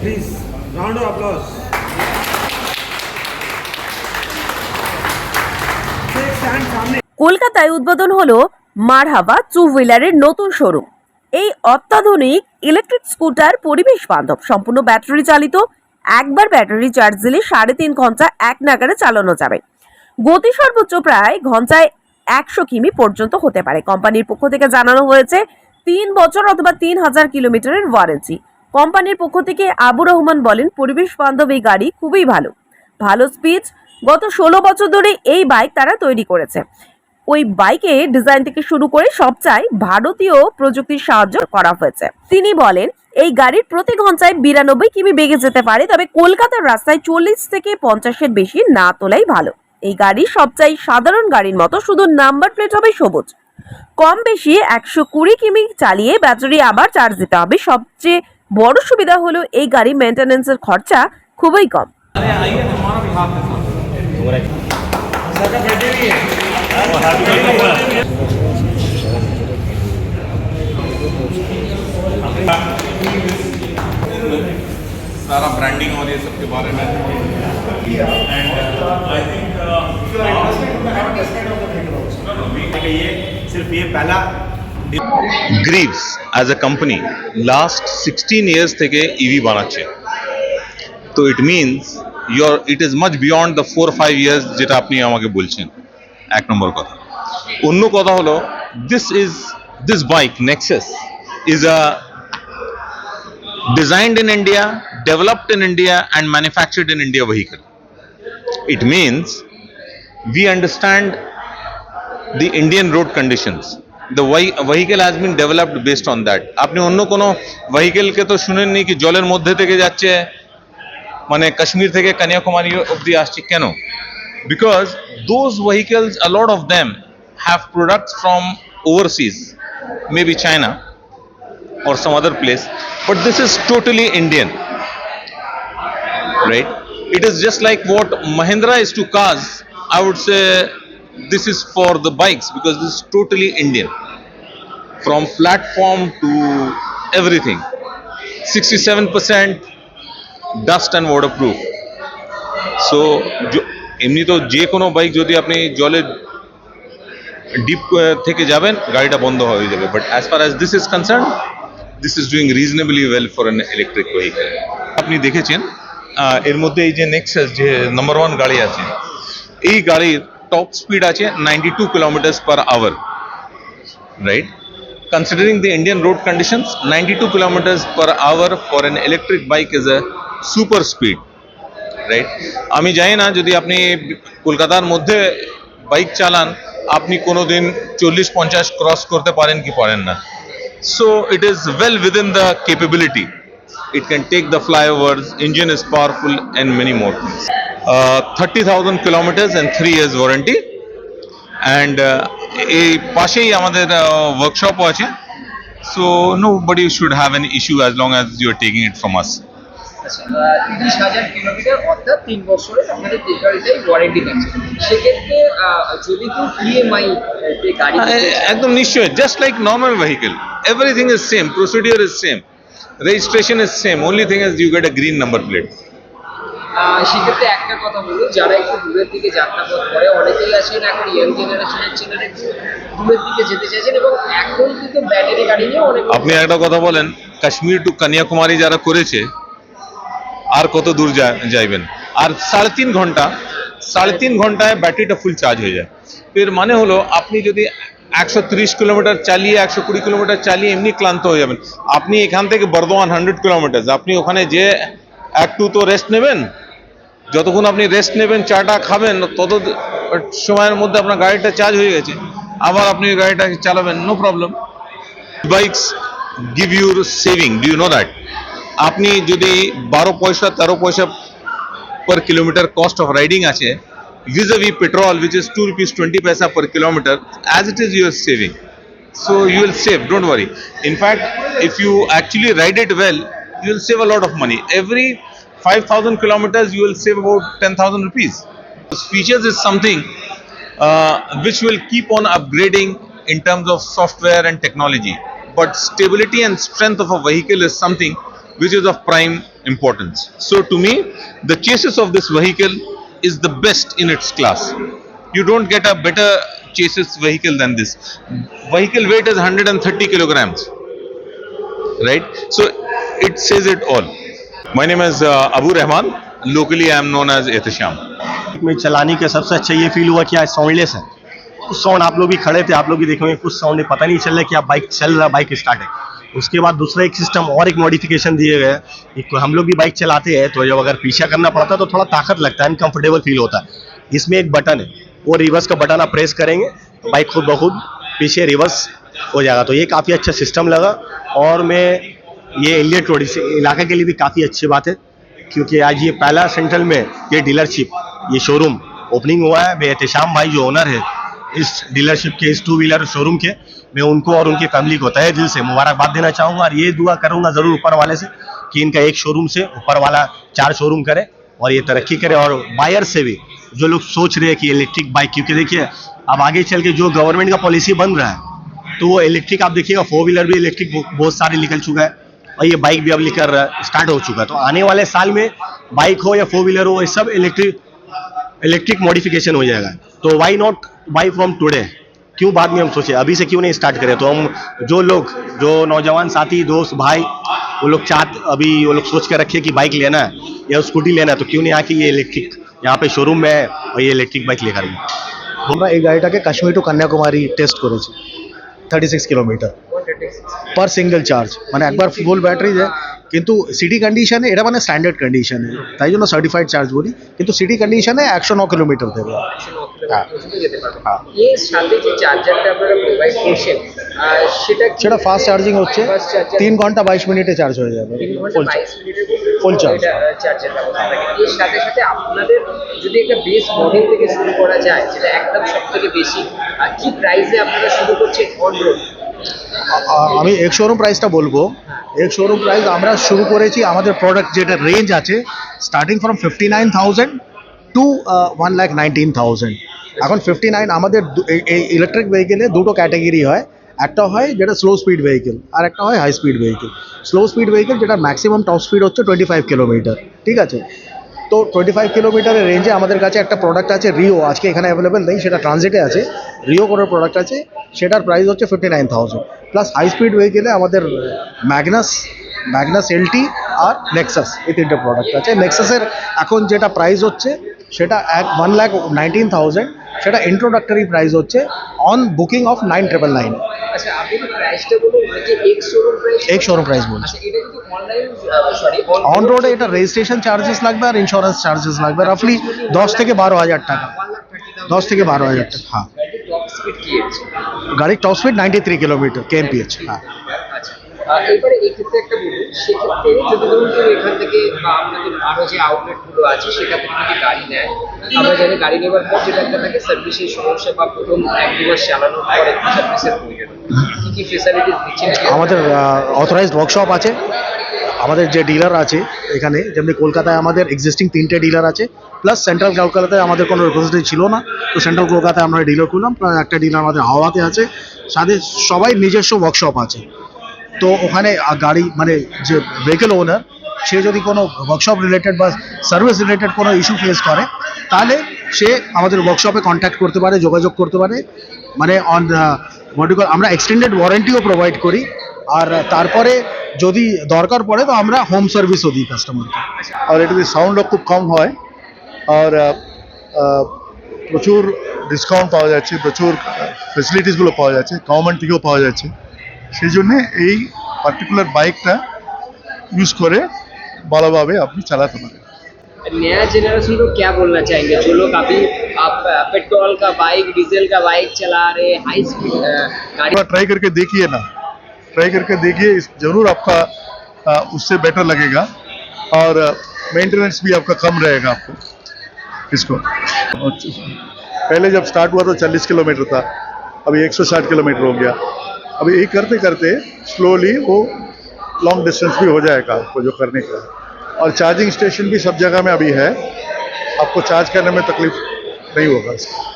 Please, round of applause. কলকাতায় উদ্বোধন হলো মারহাবা টু হুইলারের নতুন শোরুম এই অত্যাধুনিক ইলেকট্রিক স্কুটার পরিবেশ বান্ধব সম্পূর্ণ ব্যাটারি চালিত একবার ব্যাটারি চার্জ দিলে সাড়ে তিন ঘণ্টা এক নাগারে চালানো যাবে। গতি সর্বোচ্চ প্রায় ঘন্টায় একশো কিমি পর্যন্ত হতে পারে। কোম্পানির পক্ষ থেকে জানানো হয়েছে তিন বছর অথবা তিন হাজার কিলোমিটারের ওয়ারেন্টি কোম্পানির পক্ষ থেকে আবু রহমান বলেন, পরিবেশ বান্ধব এই গাড়ি খুবই ভালো। ভালো স্পিচ গত ষোলো বছর ধরে এই বাইক তারা তৈরি করেছে। ওই বাইকে ডিজাইন থেকে শুরু করে সবচাই ভারতীয় প্রযুক্তির সাহায্য করা হয়েছে। তিনি বলেন, এই গাড়ির প্রতি ঘন্টায় বিরানব্বই কিমি বেগে যেতে পারে, তবে কলকাতার রাস্তায় চল্লিশ থেকে পঞ্চাশের বেশি না তোলাই ভালো। এই গাড়ি সবচাই সাধারণ গাড়ির মতো, শুধু নাম্বার প্লেট হবে সবুজ। কম বেশি একশো কুড়ি কিমি চালিয়ে ব্যাটারি আবার চার্জ দিতে হবে। সবচেয়ে বড় সুবিধা হলো এই গাড়ি মেনটেন্যান্সের খরচা খুবই কম सर बैठे भी है सारा ब्रांडिंग और ये सब के बारे में एंड आई थिंक ये सिर्फ ये पहला Greaves as a company last sixteen years থেকে ইভি বানাচ্ছে তো it means your it is much beyond the four five years যেটা আপনি আমাকে বলছেন এক নম্বর কথা অন্য কথা হলো this is this bike Nexus is a designed in India, developed in India, and manufactured in India vehicle. It means we understand the Indian road conditions. The vehi- vehicle has been developed based on that. আপনি অন্য কোনো ভেহিকেলকে তো শুনেননি কি জলের মধ্যে থেকে যাচ্ছে মানে কাশ্মীর থেকে কন্যাকুমারী অবধি আসছে কেন because those vehicles a lot of them have products from overseas maybe China or some other place but this is totally indian right it is just like what mahindra is to cars i would say this is for the bikes because this is totally indian. From platform to everything. 67% dust and waterproof. So জ- এমনি তো যে কোনো bike যদি আপনি জলে deep থেকে যাবেন, গাড়িটা বন্ধ হয়ে যাবে। But as far as this is concern this is doing reasonably well for an electric vehicle আপনি দেখেছেন এর মধ্যে এই যে নেক্সাস যে নাম্বার ওয়ান গাড়ি আছে, এই গাড়ির টপ স্পিড আছে ninety two kilometres per hour right considering the Indian road conditions, 92 kilometers per hour for an electric bike is a super speed. Right আমি জানি না যদি আপনি কলকাতার মধ্যে বাইক চালান আপনি কোনো দিন চল্লিশ পঞ্চাশ ক্রস করতে পারেন কি পারেন না। So it is well within the capability it can take the flyovers engine is powerful and many more things thirty thousand kilometres and three years warranty and এই পাশেই আমাদের ওয়ার্কশপও আছে। So nobody should have an issue as long as you are taking it from us তিরিশ হাজার kilometre অর্থাৎ তিন বছরের এই গাড়িটাই ওয়ারেন্টি থাকছে। সেক্ষেত্রে যদি কেউ ইএমআই তে গাড়ি চায়, একদম নিশ্চয় just like normal vehicle everything is same procedure is same registration is same only thing is you get a green number plate সেক্ষেত্রে একটা কথা বলি যারা একটু দূরের দিকে যাত্রাপথ করে, অনেকেই আছেন এখন ইয়াং জেনারেশনের ছেলেরা একটু দূরের দিকে যেতে চাইছেন এবং এখন কিন্তু ব্যাটারি গাড়ি নিয়ে অনেক আপনি একটা কথা বলেন, কাশ্মীর টু কন্যাকুমারী যারা করেছে, আর কত দূর যাইবেন? আর সাড়ে তিন ঘণ্টা, সাড়ে তিন ঘন্টায় ব্যাটারিটা ফুল চার্জ হয়ে যায়। তো এর মানে হলো, আপনি যদি একশো তিরিশ কিলোমিটার চালিয়ে, একশো কুড়ি কিলোমিটার চালিয়ে এমনি ক্লান্ত হয়ে যাবেন। আপনি এখান থেকে বর্ধমান হান্ড্রেড কিলোমিটার আপনি ওখানে যে একটু তো রেস্ট নেবেন যতক্ষণ আপনি রেস্ট নেবেন, চাটা খাবেন, তত সময়ের মধ্যে আপনার গাড়িটা চার্জ হয়ে গেছে। আবার আপনি গাড়িটা চালাবেন no problem bikes give your saving do you know that আপনি যদি বারো পয়সা, তেরো পয়সা per kilometre cost of riding আছে use you petrol which is two rupees twenty পয়সা per kilometre as it is your saving so you will save don't worry in fact if you actually ride it well you will save a lot of money every 5000 kilometers you will save about 10000 rupees features is something uh, which will keep on upgrading in terms of software and technology but stability and strength of a vehicle is something which is of prime importance. So to me, the chassis of this vehicle is the best in its class. You don't get a better chassis vehicle than this. Vehicle weight is 130 kilograms, right? So it says it all. My name is uh, Abu Rahman. Locally, I am known as Ehtisham. में चलाने का सबसे अच्छा ये feel हुआ कि आज soundless है कुछ साउंड आप लोग भी खड़े थे आप लोग भी देखेंगे कुछ साउंड पता नहीं चल रहा कि आप बाइक चल रहा बाइक स्टार्ट है उसके बाद दूसरा एक सिस्टम और एक मॉडिफिकेशन दिए गए हैं एक हम लोग भी बाइक चलाते हैं तो जब अगर पीछा करना पड़ता है तो थोड़ा ताकत लगता है अनकंफर्टेबल फील होता है इसमें एक बटन है वो रिवर्स का बटन आप प्रेस करेंगे तो बाइक खुद ब खुद पीछे रिवर्स हो जाएगा तो ये काफ़ी अच्छा सिस्टम लगा और मैं ये एलियट रोड इस इलाके के लिए भी काफ़ी अच्छी बात है, क्योंकि आज ये पहला सेंट्रल में ये डीलरशिप ये शोरूम ओपनिंग हुआ है। मैं एहतशाम भाई जो ओनर है इस डीलरशिप के, इस टू व्हीलर शोरूम के, मैं उनको और उनकी फैमिली को तय दिल से मुबारकबाद देना चाहूँगा और ये दुआ करूँगा ज़रूर ऊपर वाले से कि इनका एक शोरूम से ऊपर वाला चार शोरूम करे और ये तरक्की करे और बायर से भी, जो लोग सोच रहे हैं कि इलेक्ट्रिक बाइक क्योंकि देखिए, अब आगे चल के जो गवर्नमेंट का पॉलिसी बन रहा है तो वो इलेक्ट्रिक आप देखिएगा फोर व्हीलर भी इलेक्ट्रिक बहुत सारे निकल चुका है। और ये बाइक भी अब लेकर स्टार्ट हो चुका है तो आने वाले साल में बाइक हो या फोर व्हीलर हो ये सब इलेक्ट्रिक इलेक्ट्रिक मॉडिफिकेशन हो जाएगा तो why not buy from today क्यों बाद में हम सोचे अभी से क्यों नहीं स्टार्ट करें तो हम जो लोग जो नौजवान साथी दोस्त भाई वो लोग चाहते अभी वो लोग सोच कर रखे कि बाइक लेना है या स्कूटी लेना है तो क्यों नहीं आके ये इलेक्ट्रिक यहाँ पे शोरूम में है और ये इलेक्ट्रिक बाइक लेकर आएंगे আমরা এই গাড়িটাকে কাশ্মীর টু কন্যাকুমারী টেস্ট করেছি thirty six kilometre per single charge মানে একবার ফুল ব্যাটারি দেয়। কিন্তু সিটি কন্ডিশনে এটা মানে স্ট্যান্ডার্ড কন্ডিশনে তাই জন্য সার্টিফাইড চার্জ বলি। কিন্তু সিটি কন্ডিশনে একশো ন কিলোমিটার দেবে। হ্যাঁ। পর্যন্ত যেতে পারবে এর সাথে যে চার্জারটা আপনারা প্রোভাইড করছেন আহ, সেটা ফাস্ট চার্জিং হচ্ছে তিন ঘণ্টা বাইশ মিনিটে চার্জ হয়ে যাবে ফুল থাকে। এর সাথে সাথে আপনাদের যদি একটা বেস মডেল থেকে শুরু করা যায় যেটা একদম সব থেকে বেশি আর কি প্রাইসে আপনারা শুরু করছেন অন রোড আমি এক শোরুম প্রাইসটা বলব। এক শোরুম প্রাইস আমরা শুরু করেছি, আমাদের প্রোডাক্ট যেটা রেঞ্জ আছে starting from fifty nine thousand to one lakh nineteen thousand এখন ফিফটি নাইন আমাদের এই- ইলেকট্রিক ভেহিকেলে দুটো ক্যাটাগরি হয়। একটা হয় যেটা স্লো স্পিড ভেহিকেল আর একটা হয় high speed vehicle slow speed vehicle যেটা ম্যাক্সিমাম টপ স্পিড হচ্ছে টোয়েন্টি ফাইভ কিলোমিটার ঠিক আছে? তো টোয়েন্টি ফাইভ কিলোমিটারের রেঞ্জে আমাদের কাছে একটা প্রোডাক্ট আছে রিও আজকে এখানে অ্যাভেলেবেল নেই, সেটা ট্রানজিটে আছে। রিও করে প্রোডাক্ট আছে সেটার প্রাইস হচ্ছে fifty nine thousand plus high speed ভেহিকেলে আমাদের ম্যাগনাস ম্যাগনাস এলটি আর নেক্সাস এই তিনটে প্রোডাক্ট আছে। নেক্সাসের এখন যেটা প্রাইস হচ্ছে সেটা এক ওয়ান লাখ নাইনটিন থাউজেন্ড সেটা ইন্ট্রোডাক্টরি প্রাইস হচ্ছে on booking of nine triple nine আচ্ছা এক শোরুম প্রাইস বলছি। আচ্ছা অন রোডে এটা রেজিস্ট্রেশন চার্জেস লাগবে আর ইন্স্যুরেন্স চার্জেস লাগবে। রাফলি দশ থেকে বারো হাজার টাকা। দশ থেকে বারো হাজার টাকা হ্যাঁ। গাড়ির top speed ninety three kilometre KMPH হ্যাঁ। আচ্ছা। এবারে এই ক্ষেত্রে একটা বলুন সেক্ষেত্রে যদি ধরুন কেউ এখান থেকে বা আপনাদের আরও যে আউটলেটগুলো আছে থেকে গাড়ি নেয় আমরা জানি গাড়ি নেওয়ার পর যেটা একটা থাকে সার্ভিসের সমস্যা বা প্রথম এক দু মাস চালানোর পরে সার্ভিসের প্রয়োজন। কি কি ফেসিলিটিস দিচ্ছেন? আমাদের অথরাইজড ওয়ার্কশপ আছে। আমাদের যে ডিলার আছে এখানে, যেমনি কলকাতায় আমাদের এক্সিস্টিং তিনটে ডিলার আছে প্লাস সেন্ট্রাল কলকাতায় আমাদের কোনো রিপ্রেজেন্টেটিভ ছিল না। তো সেন্ট্রাল কলকাতায় আমরা ডিলার করলাম প্লাস একটা ডিলার আমাদের হাওয়াতে আছে, সাথে সবাই নিজস্ব ওয়ার্কশপ আছে। তো ওখানে গাড়ি মানে যে ভেহিকেল ওনার সে যদি কোনো ওয়ার্কশপ রিলেটেড বা সার্ভিস রিলেটেড কোনো ইস্যু ফেস করে, তাহলে সে আমাদের ওয়ার্কশপে কন্ট্যাক্ট করতে পারে, যোগাযোগ করতে পারে। মানে অন আমরা এক্সটেন্ডেড ওয়ারেন্টিও প্রোভাইড করি। আর তারপরে যদি দরকার পড়ে তো আমরা হোম সার্ভিসও দিই কাস্টমারকে আর এটাতে সাউন্ডও খুব কম হয় আর আহ, আহ, প্রচুর ডিসকাউন্ট পাওয়া যাচ্ছে প্রচুর ফেসিলিটিসগুলো পাওয়া যাচ্ছে গভর্নমেন্ট থেকেও পাওয়া যাচ্ছে সেই জন্যে এই পার্টিকুলার বাইকটা ইউজ করে ভালোভাবে আপনি চালাতে পারেন नया जनरेशन को क्या बोलना चाहेंगे जो लोग अभी आप अ, पेट्रोल का बाइक डीजल का बाइक चला रहे हाई स्पीड गाड़ी एक बार ट्राई करके देखिए ना ट्राई करके देखिए ज़रूर आपका उससे बेटर लगेगा। और मेंटेनेंस भी आपका कम रहेगा आपको, इसको। पहले जब स्टार्ट हुआ तो 40 किलोमीटर था अभी 160 किलोमीटर हो गया। अभी ये करते करते स्लोली वो लॉन्ग डिस्टेंस भी हो जाएगा आपको जो करने का। और चार्जिंग स्टेशन भी सब जगह में अभी है, आपको चार्ज करने में तकलीफ़ नहीं होगा इसका।